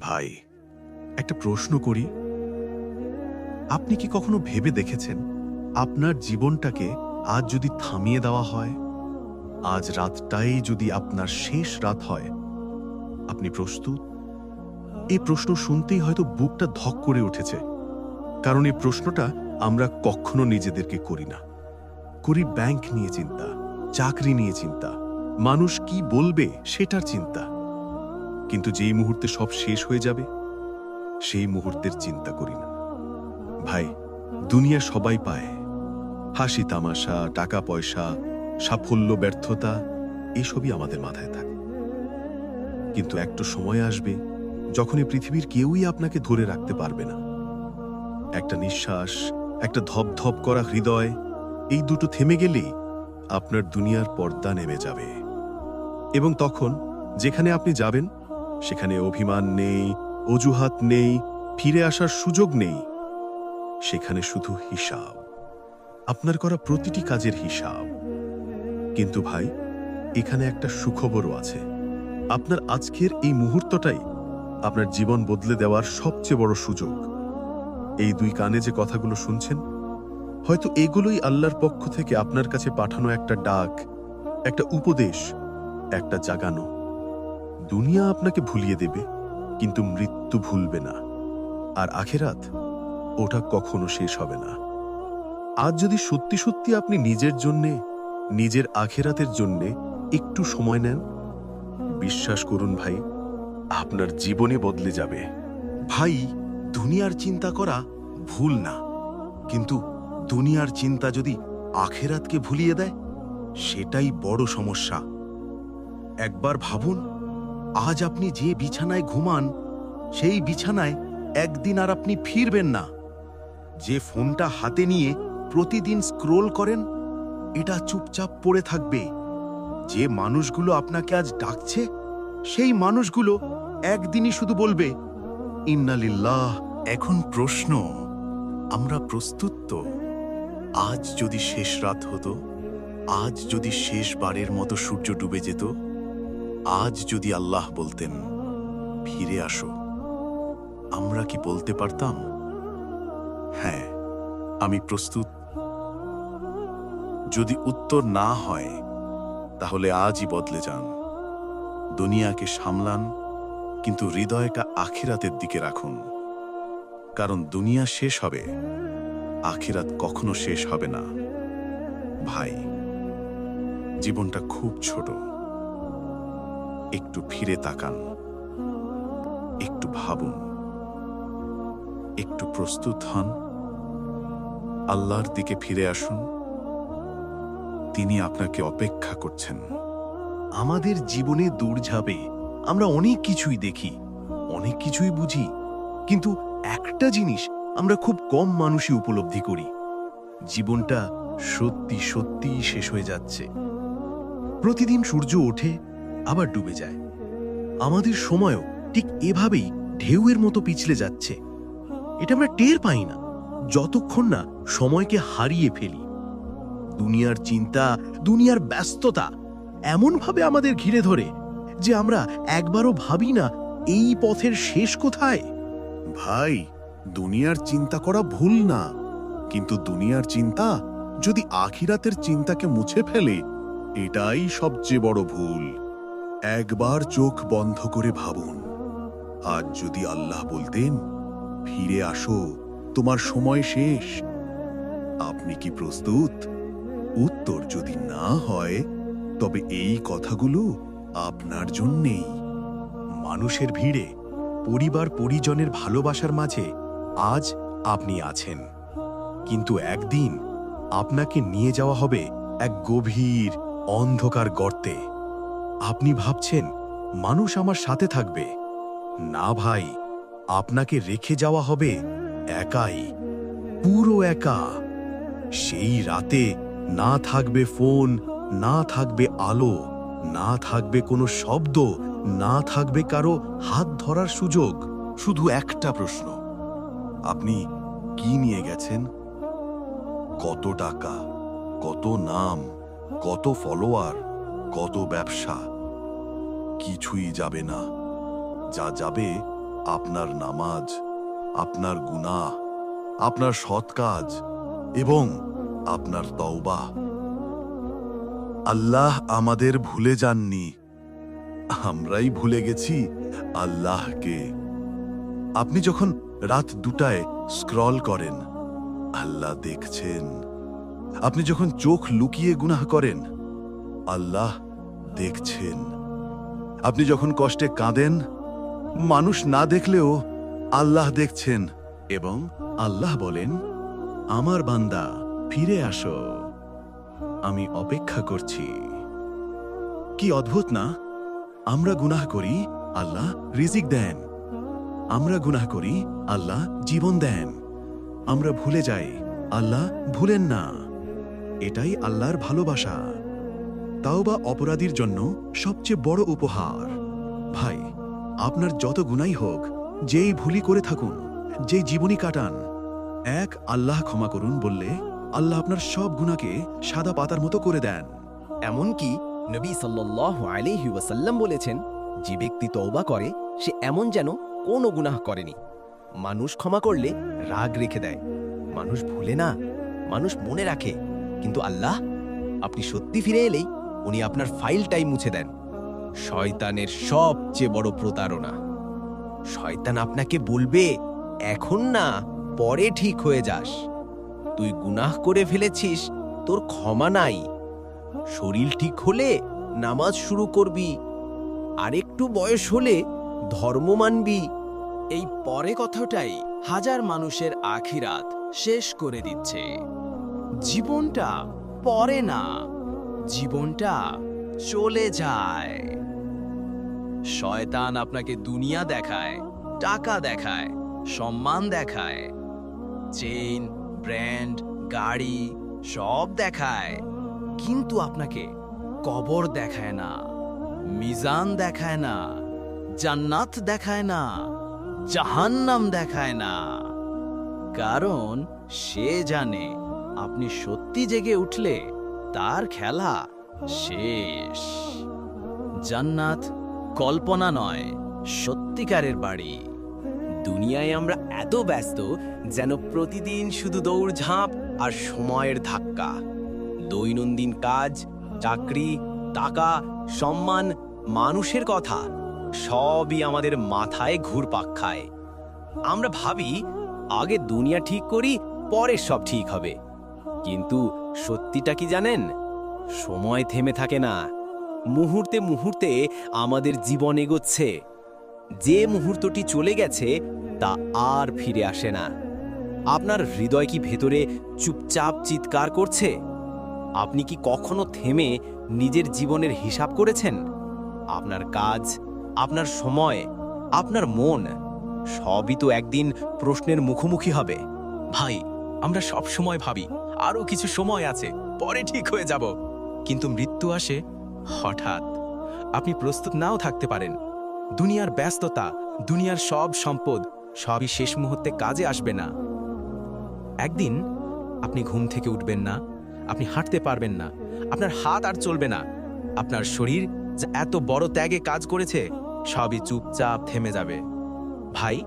ভাই, একটা প্রশ্ন করি। আপনি কি কখনো ভেবে দেখেছেন আপনার জীবনটাকে আজ যদি থামিয়ে দেওয়া হয়, আজ রাতটাই যদি আপনার শেষ রাত হয়? আপনি প্রস্তুত? এই প্রশ্ন শুনতেই হয়তো বুকটা ধক করে উঠেছে। কারণ এই প্রশ্নটা আমরা কখনো নিজেদেরকে করি না। করি ব্যাংক নিয়ে চিন্তা, চাকরি নিয়ে চিন্তা, মানুষ কি বলবে সেটার চিন্তা। কিন্তু যেই মুহূর্তে সব শেষ হয়ে যাবে, সেই মুহূর্তের চিন্তা করি না। ভাই, দুনিয়া সবাই পায়। হাসি, তামাশা, টাকা, পয়সা, সাফল্য, ব্যর্থতা, এসবই আমাদের মাথায় থাকে। কিন্তু একটা সময় আসবে যখন এই পৃথিবীর কেউই আপনাকে ধরে রাখতে পারবে না। একটা নিঃশ্বাস, একটা ধপধপ করা হৃদয়, এই দুটো থেমে গেলেই আপনার দুনিয়ার পর্দা নেমে যাবে। এবং তখন যেখানে আপনি যাবেন সেখানে অভিমান নেই, অজুহাত নেই, ফিরে আসার সুযোগ নেই। সেখানে শুধু হিসাব। আপনার করা প্রতিটি কাজের হিসাব। কিন্তু ভাই, এখানে একটা সুখবরও আছে। আপনার আজকের এই মুহূর্তটাই আপনার জীবন বদলে দেওয়ার সবচেয়ে বড় সুযোগ। এই দুই কানে যে কথাগুলো শুনছেন, হয়তো এগুলোই আল্লাহর পক্ষ থেকে আপনার কাছে পাঠানো একটা ডাক, একটা উপদেশ, একটা জাগানো। দুনিয়া আপনাকে ভুলিয়ে দেবে, কিন্তু মৃত্যু ভুলবে না। আর আখেরাত ওটা কখনো শেষ হবে না। আজ যদি সত্যি সত্যি আপনি নিজের জন্যে, নিজের আখেরাতের জন্যে একটু সময় নেন, বিশ্বাস করুন ভাই, আপনার জীবনে বদলে যাবে। ভাই, দুনিয়ার চিন্তা করা ভুল না। কিন্তু দুনিয়ার চিন্তা যদি আখেরাতকে ভুলিয়ে দেয়, সেটাই বড় সমস্যা। একবার ভাবুন আজ আপনি যে বিছানায় ঘুমান, সেই বিছানায় একদিন আর আপনি ফিরবেন না। যে ফোনটা হাতে নিয়ে প্রতিদিন স্ক্রোল করেন, এটা চুপচাপ পড়ে থাকবে। যে মানুষগুলো আপনাকে আজ ডাকছে, সেই মানুষগুলো একদিনই শুধু বলবে, ইন্নালিল্লাহ, এখন প্রশ্ন, আমরা প্রস্তুত তো? আজ যদি শেষ রাত হতো, আজ যদি শেষবারের মতো সূর্য ডুবে যেত আজ যদি আল্লাহ বলতেন, ফিরে আসো। আমরা কি বলতে পারতাম? হ্যাঁ আমি প্রস্তুত। যদি উত্তর না হয়, তাহলে আজই বদলে যান। দুনিয়াকে সামলান, কিন্তু হৃদয়টা আখিরাতের দিকে রাখুন। কারণ দুনিয়া শেষ হবে, আখিরাত কখনো শেষ হবে না। ভাই, জীবনটা খুব ছোট। একটু ফিরে তাকান। একটু ভাবুন। একটু প্রস্তুত হন। আল্লাহর দিকে ফিরে আসুন। তিনি আপনাকে অপেক্ষা করছেন। আমাদের জীবনে দৌড়ঝাঁপে আমরা অনেক কিছুই দেখি, অনেক কিছুই বুঝি, কিন্তু একটা জিনিস আমরা খুব কম মানুষই উপলব্ধি করি। জীবনটা সত্যি সত্যি শেষ হয়ে যাচ্ছে। প্রতিদিন সূর্য ওঠে আবার ডুবে যায়। আমাদের সময়ও ঠিক এভাবেই ঢেউয়ের মতো পিছলে যাচ্ছে। এটা আমরা টের পাই না। যতক্ষণ না সময়কে হারিয়ে ফেলি। দুনিয়ার চিন্তা, দুনিয়ার ব্যস্ততা এমনভাবে আমাদের ঘিরে ধরে যে আমরা একবারও ভাবি না এই পথের শেষ কোথায়। ভাই, দুনিয়ার চিন্তা করা ভুল না। কিন্তু দুনিয়ার চিন্তা যদি আখিরাতের চিন্তাকে মুছে ফেলে, এটাই সবচেয়ে বড় ভুল। একবার চোখ বন্ধ করে ভাবুন। আজ যদি আল্লাহ বলতেন, ফিরে আসো, তোমার সময় শেষ। আপনি কি প্রস্তুত? উত্তর যদি না হয়, তবে এই কথাগুলো আপনার জন্যেই। মানুষের ভিড়ে, পরিবার পরিজনের ভালোবাসার মাঝে আজ আপনি আছেন। কিন্তু একদিন আপনাকে নিয়ে যাওয়া হবে এক গভীর অন্ধকার গর্তে। আপনি ভাবছেন, মানুষ আমার সাথে থাকবে। না ভাই, আপনাকে রেখে যাওয়া হবে একাই, পুরো একা। সেই রাতে না থাকবে ফোন, না থাকবে আলো, না থাকবে কোনো শব্দ, না থাকবে কারও হাত ধরার সুযোগ, শুধু একটা প্রশ্ন। আপনি কি নিয়ে গেছেন? কত টাকা, কত নাম, কত ফলোয়ার, কত ব্যবসা কিছুই যাবে না। যা যাবে আপনার নামাজ, আপনার গুনাহ, আপনার সৎ কাজ এবং আপনার তওবা। আল্লাহ আমাদের ভুলে যাননি। আমরাই ভুলে গেছি আল্লাহকে। আপনি যখন রাত দুটায় স্ক্রল করেন, আল্লাহ দেখছেন। আপনি যখন চোখ লুকিয়ে গুনাহ করেন, আল্লাহ দেখছেন। আপনি যখন কষ্টে কাঁদেন, মানুষ না দেখলেও আল্লাহ দেখছেন এবং আল্লাহ বলেন, আমার বান্দা, ফিরে আসো। আমি অপেক্ষা করছি। কি অদ্ভুত না? আমরা গুনাহ করি, আল্লাহ রিজিক দেন। আমরা গুনাহ করি, আল্লাহ জীবন দেন। আমরা ভুলে যাই, আল্লাহ ভুলেন না। এটাই আল্লাহর ভালোবাসা। তাও বা অপরাধীর জন্য সবচেয়ে বড় উপহার। ভাই, আপনার যত গুণাই হোক, যেই ভুলি করে থাকুন, যেই জীবনী কাটান, এক আল্লাহ ক্ষমা করুন বললে আল্লাহ আপনার সব গুণাকে সাদা পাতার মতো করে দেন। এমনকি নবী সাল্লাল্লাহু আলাইহি ওয়াসাল্লাম বলেছেন, যে ব্যক্তি তওবা করে, সে এমন যেন কোনো গুনাহ করেনি। মানুষ ক্ষমা করলে রাগ রেখে দেয়। মানুষ ভুলে না, মানুষ মনে রাখে। কিন্তু আল্লাহ, আপনি সত্যি ফিরে এলেই উনি আপনার ফাইলটাই মুছে দেন। শয়তানের সবচেয়ে বড় প্রতারণা। শয়তান আপনাকে বলবে, এখন না, পরে ঠিক হয়ে যাস। তুই গুনাহ করে ফেলেছিস, তোর ক্ষমা নাই। শরীর ঠিক হলে নামাজ শুরু করবি। আরেকটু বয়স হলে ধর্ম মানবি। এই পরে কথাটাই হাজার মানুষের আখিরাত শেষ করে দিচ্ছে। জীবনটা পরে না। জীবনটা চলে যায়। শয়তান আপনাকে দুনিয়া দেখায়, টাকা দেখায়, সম্মান দেখায় চেইন ব্র্যান্ড গাড়ি সব দেখায়। কিন্তু আপনাকে কবর দেখায় না, মিজান দেখায় না, জান্নাত দেখায় না, জাহান্নাম দেখায় না। কারণ সে জানে আপনি সত্যি জেগে উঠলে তার খেলা শেষ। জান্নাত কল্পনা নয়, সত্যিকারের বাড়ি। দুনিয়ায় আমরা এত ব্যস্ত যেন প্রতিদিন শুধু দৌড়ঝাঁপ আর সময়ের ধাক্কা। দৈনন্দিন কাজ, চাকরি, টাকা, সম্মান, মানুষের কথা সবই আমাদের মাথায় ঘুরপাক খায়। আমরা ভাবি, আগে দুনিয়া ঠিক করি, পরে সব ঠিক হবে। কিন্তু সত্যিটা কি জানেন? সময় থেমে থাকে না। মুহূর্তে মুহূর্তে আমাদের জীবন এগোচ্ছে। যে মুহূর্তটি চলে গেছে, তা আর ফিরে আসে না। আপনার হৃদয় কি ভেতরে চুপচাপ চিৎকার করছে? আপনি কি কখনো থেমে নিজের জীবনের হিসাব করেছেন? আপনার কাজ, আপনার সময়, আপনার মন, সবই তো একদিন প্রশ্নের মুখোমুখি হবে। ভাই আমরা সব সময় ভাবি আরও কিছু সময় আছে, পরে ঠিক হয়ে যাব। কিন্তু মৃত্যু আসে হঠাৎ। আপনি প্রস্তুত নাও থাকতে পারেন। দুনিয়ার ব্যস্ততা, দুনিয়ার সব সম্পদ, সবই শেষ মুহূর্তে কাজে আসবে না। একদিন আপনি ঘুম থেকে উঠবেন না, আপনি হাঁটতে পারবেন না, আপনার হাত আর চলবে না, আপনার শরীর যা এত বড় ত্যাগে কাজ করেছে, সবই চুপচাপ থেমে যাবে। ভাই,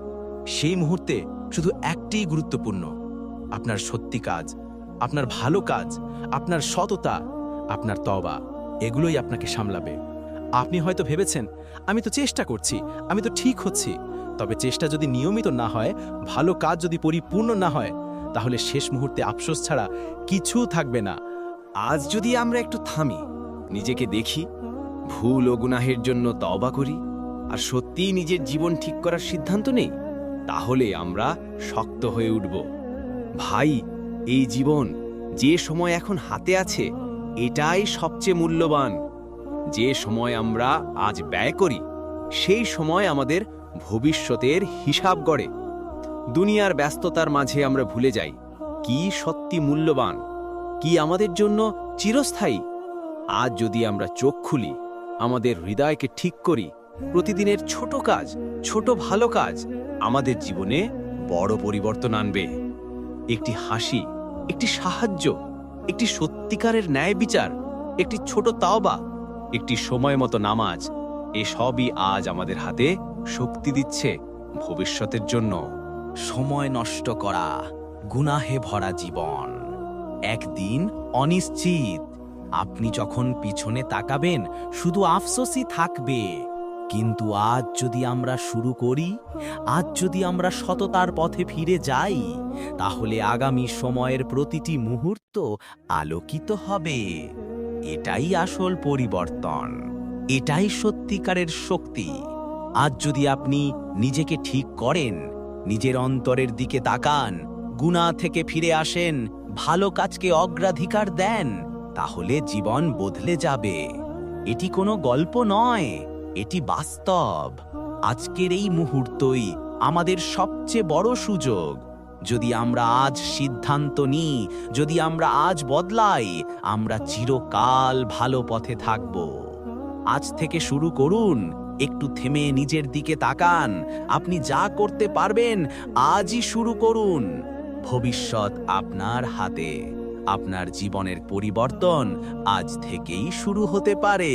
সেই মুহূর্তে শুধু একটিই গুরুত্বপূর্ণ। আপনার সত্যি কাজ, আপনার ভালো কাজ, আপনার সততা, আপনার তবা এগুলোই আপনাকে সামলাবে। আপনি হয়তো ভেবেছেন, আমি তো চেষ্টা করছি, আমি তো ঠিক হচ্ছি। তবে চেষ্টা যদি নিয়মিত না হয়, ভালো কাজ যদি পরিপূর্ণ না হয়, তাহলে শেষ মুহূর্তে আফসোস ছাড়া কিছু থাকবে না। আজ যদি আমরা একটু থামি, নিজেকে দেখি, ভুল ও গুনাহের জন্য তবা করি, আর সত্যিই নিজের জীবন ঠিক করার সিদ্ধান্ত নেই, তাহলে আমরা শক্ত হয়ে উঠব। ভাই, এই জীবন যে সময় এখন হাতে আছে, এটাই সবচেয়ে মূল্যবান। যে সময় আমরা আজ ব্যয় করি, সেই সময় আমাদের ভবিষ্যতের হিসাব গড়ে। দুনিয়ার ব্যস্ততার মাঝে আমরা ভুলে যাই, কি সত্যি মূল্যবান, কি আমাদের জন্য চিরস্থায়ী। আজ যদি আমরা চোখ খুলি, আমাদের হৃদয়কে ঠিক করি, প্রতিদিনের ছোট কাজ, ছোট ভালো কাজ, আমাদের জীবনে বড় পরিবর্তন আনবে। একটি হাসি, একটি সাহায্য, একটি সত্যিকারের ন্যায় বিচার, একটি ছোট তাওবা, একটি সময় মতো নামাজ এসবই আজ আমাদের হাতে শক্তি দিচ্ছে ভবিষ্যতের জন্য। সময় নষ্ট করা, গুনাহে ভরা জীবন। একদিন অনিশ্চিত, আপনি যখন পিছনে তাকাবেন, শুধু আফসোসই থাকবে। কিন্তু আজ যদি আমরা শুরু করি, আজ যদি আমরা সততার পথে ফিরে যাই, তাহলে আগামী সময়ের প্রতিটি মুহূর্ত আলোকিত হবে। এটাই আসল পরিবর্তন। এটাই সত্যিকারের শক্তি। আজ যদি আপনি নিজেকে ঠিক করেন, নিজের অন্তরের দিকে তাকান, গুণা থেকে ফিরে আসেন, ভালো কাজকে অগ্রাধিকার দেন, তাহলে জীবন বদলে যাবে। এটি কোনো গল্প নয়। এটি বাস্তব। আজকের এই মুহূর্তই আমাদের সবচেয়ে বড় সুযোগ। যদি আমরা আজ সিদ্ধান্ত নিই, যদি আমরা আজ বদলাই, আমরা চিরকাল ভালো পথে থাকব। আজ থেকে শুরু করুন, একটু থেমে নিজের দিকে তাকান, আপনি যা করতে পারবেন আজই শুরু করুন। ভবিষ্যৎ আপনার হাতে, আপনার জীবনের পরিবর্তন আজ থেকেই শুরু হতে পারে।